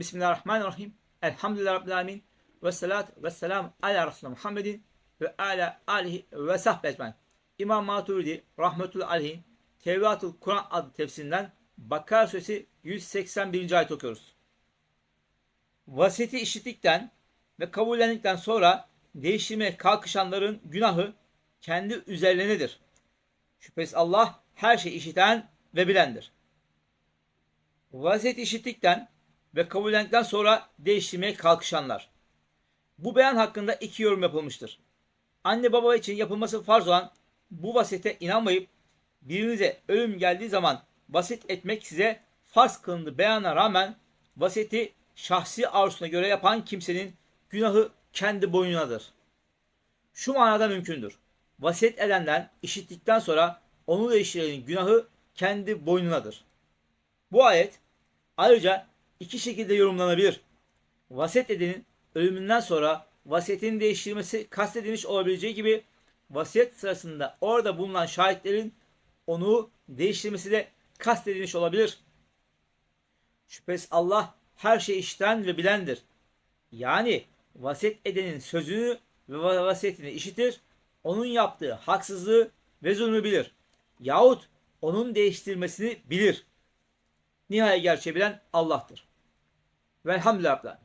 Bismillahirrahmanirrahim. Elhamdülillah Rabbil Alemin. Ve salatu ve selam ala Resulü Muhammedin ve ala alihi ve sahbe ecmain. İmam Maturidi rahmetullahi aleyhin Tevratul Kur'an adlı tefsirinden Bakara suresi 181. ayet okuyoruz. Vasiyeti işittikten ve kabullendikten sonra değiştirmeye kalkışanların günahı kendi üzerlerinedir. Şüphesiz Allah her şeyi işiten ve bilendir. Vasiyet işittikten ve kabullendikten sonra değiştirmeye kalkışanlar. Bu beyan hakkında iki yorum yapılmıştır. Anne baba için yapılması farz olan bu vasiyete inanmayıp birinize ölüm geldiği zaman vasiyet etmek size farz kılındı beyana rağmen vasiyeti şahsi arzusuna göre yapan kimsenin günahı kendi boynunadır. Şu manada mümkündür. Vasiyet edenden işittikten sonra onu değiştirenin günahı kendi boynunadır. Bu ayet ayrıca iki şekilde yorumlanabilir. Vasiyet edenin ölümünden sonra vasiyetin değiştirilmesi kastedilmiş olabileceği gibi vasiyet sırasında orada bulunan şahitlerin onu değiştirmesi de kastedilmiş olabilir. Şüphesiz Allah her şeyi işiten ve bilendir. Yani vasiyet edenin sözünü ve vasiyetini işitir, onun yaptığı haksızlığı ve zulmü bilir. Yahut onun değiştirmesini bilir. Nihayet gerçeği bilen Allah'tır. Velhamdülillah.